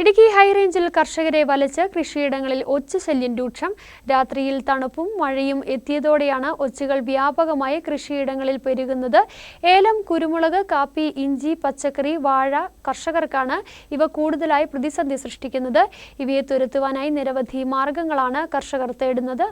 ഇടുക്കി ഹൈറേഞ്ചിൽ കർഷകരെ വലച്ച് കൃഷിയിടങ്ങളിൽ ഒച്ചുശല്യം രൂക്ഷം. രാത്രിയിൽ തണുപ്പും മഴയും എത്തിയതോടെയാണ് ഒച്ചുകൾ വ്യാപകമായി കൃഷിയിടങ്ങളിൽ പെരുകുന്നത്. ഏലം കുരുമുളക് കാപ്പി ഇഞ്ചി പച്ചക്കറി വാഴ കർഷകർക്കാണ് ഇവ കൂടുതലായി പ്രതിസന്ധി സൃഷ്ടിക്കുന്നത്. ഇവയെ തുരത്തുവാനായി നിരവധി മാർഗങ്ങളാണ് കർഷകർ തേടുന്നത്.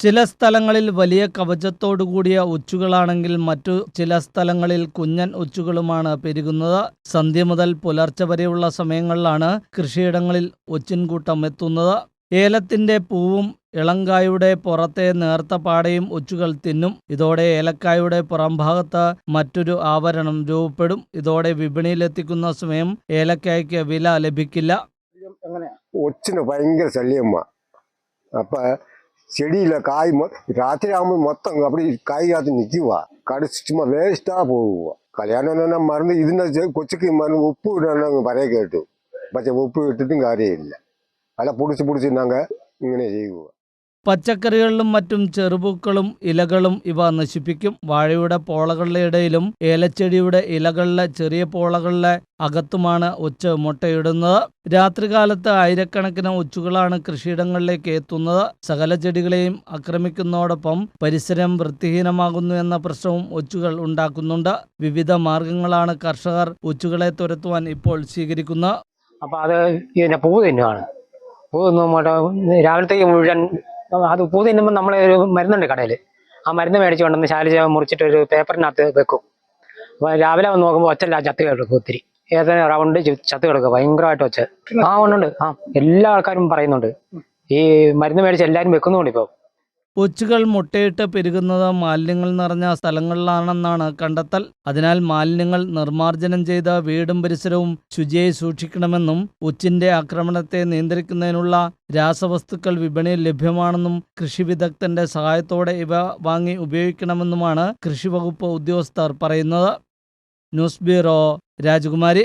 ചില സ്ഥലങ്ങളിൽ വലിയ കവചത്തോടുകൂടിയ ഒച്ചുകളാണെങ്കിൽ മറ്റു ചില സ്ഥലങ്ങളിൽ കുഞ്ഞൻ ഒച്ചുകളുമാണ് പെരുകുന്നത്. സന്ധ്യ മുതൽ പുലർച്ചെ വരെയുള്ള സമയങ്ങളിലാണ് കൃഷിയിടങ്ങളിൽ ഒച്ചിൻകൂട്ടം എത്തുന്നത്. ഏലത്തിന്റെ പൂവും ഇളങ്കായുടെ പുറത്തെ നേർത്ത പാടയും ഒച്ചുകൾ തിന്നും. ഇതോടെ ഏലക്കായുടെ പുറംഭാഗത്ത് മറ്റൊരു ആവരണം രൂപപ്പെടും. ഇതോടെ വിപണിയിലെത്തിക്കുന്ന സമയം ഏലക്കായ്ക്ക് വില ലഭിക്കില്ല. ഒച്ചിന് ഭയങ്കര ശല്യമ്മ അപ്പൊ செடியில் காய் மொ ராத்திரி ஆகும்போது மொத்தம் அப்படி காய் காத்து நிற்குவா கடைசி சும்மா வேஸ்ட்டாக போகுவா. கல்யாணம் என்னென்னா மருந்து இதுனா கொச்சுக்கு மருந்து உப்பு நாங்கள் வரைய கேட்டு. பச்சை உப்பு விட்டுட்டும் காரியம் இல்லை. அதெல்லாம் பிடிச்சி பிடிச்சி நாங்கள் இங்கே செய்வோம். പച്ചക്കറികളിലും മറ്റും ചെറുപൂക്കളും ഇലകളും ഇവ നശിപ്പിക്കും. വാഴയുടെ പോളകളുടെ ഇടയിലും ഏലച്ചെടിയുടെ ഇലകളിലെ ചെറിയ പോളകളിലെ അകത്തുമാണ് ഒച്ച് മുട്ടയിടുന്നത്. രാത്രികാലത്ത് ആയിരക്കണക്കിന് ഒച്ചുകളാണ് കൃഷിയിടങ്ങളിലേക്ക് എത്തുന്നത്. സകല ചെടികളെയും ആക്രമിക്കുന്നതോടൊപ്പം പരിസരം വൃത്തിഹീനമാകുന്നു എന്ന പ്രശ്നവും ഒച്ചുകൾ ഉണ്ടാക്കുന്നുണ്ട്. വിവിധ മാർഗങ്ങളാണ് കർഷകർ ഒച്ചുകളെ തുരത്തുവാൻ ഇപ്പോൾ സ്വീകരിക്കുന്നത്. അപ്പോൾ അത് ഇതിന്റെ പൂ തന്നെയാണ്. പൂ രാവിലത്തേക്ക് മുഴുവൻ അത് പൂ തിന്നുമ്പോൾ നമ്മൾ ഒരു മരുന്നുണ്ട് കടയിൽ ആ മരുന്ന് മേടിച്ച് കൊണ്ടുവന്ന് ശാലിച്ച മുറിച്ചിട്ട് ഒരു പേപ്പറിനകത്ത് വെക്കും. അപ്പോൾ രാവിലെ വന്ന് നോക്കുമ്പോൾ ഒച്ചല്ല ചത്ത് കിടക്കും ഒത്തിരി. ഏതാ റൗണ്ട് ചത്ത് കിടക്കുക ഭയങ്കരമായിട്ട് ഒച്ച. ആ ഉണ്ടുണ്ട് ആ എല്ലാ ആൾക്കാരും പറയുന്നുണ്ട്. ഈ മരുന്ന് മേടിച്ച് എല്ലാവരും വെക്കുന്നുണ്ട് ഇപ്പോൾ ഒച്ചുകൾ മുട്ടയിട്ട് പെരുകുന്നത് മാലിന്യങ്ങൾ നിറഞ്ഞ സ്ഥലങ്ങളിലാണെന്നാണ് കണ്ടെത്തൽ. അതിനാൽ മാലിന്യങ്ങൾ നിർമ്മാർജനം ചെയ്ത് വീടും പരിസരവും ശുചിയായി സൂക്ഷിക്കണമെന്നും ഒച്ചിന്റെ ആക്രമണത്തെ നിയന്ത്രിക്കുന്നതിനുള്ള രാസവസ്തുക്കൾ വിപണിയിൽ ലഭ്യമാണെന്നും കൃഷി വിദഗ്ധന്റെ സഹായത്തോടെ ഇവ വാങ്ങി ഉപയോഗിക്കണമെന്നുമാണ് കൃഷി വകുപ്പ് ഉദ്യോഗസ്ഥർ പറയുന്നത്. ന്യൂസ് ബ്യൂറോ രാജകുമാരി.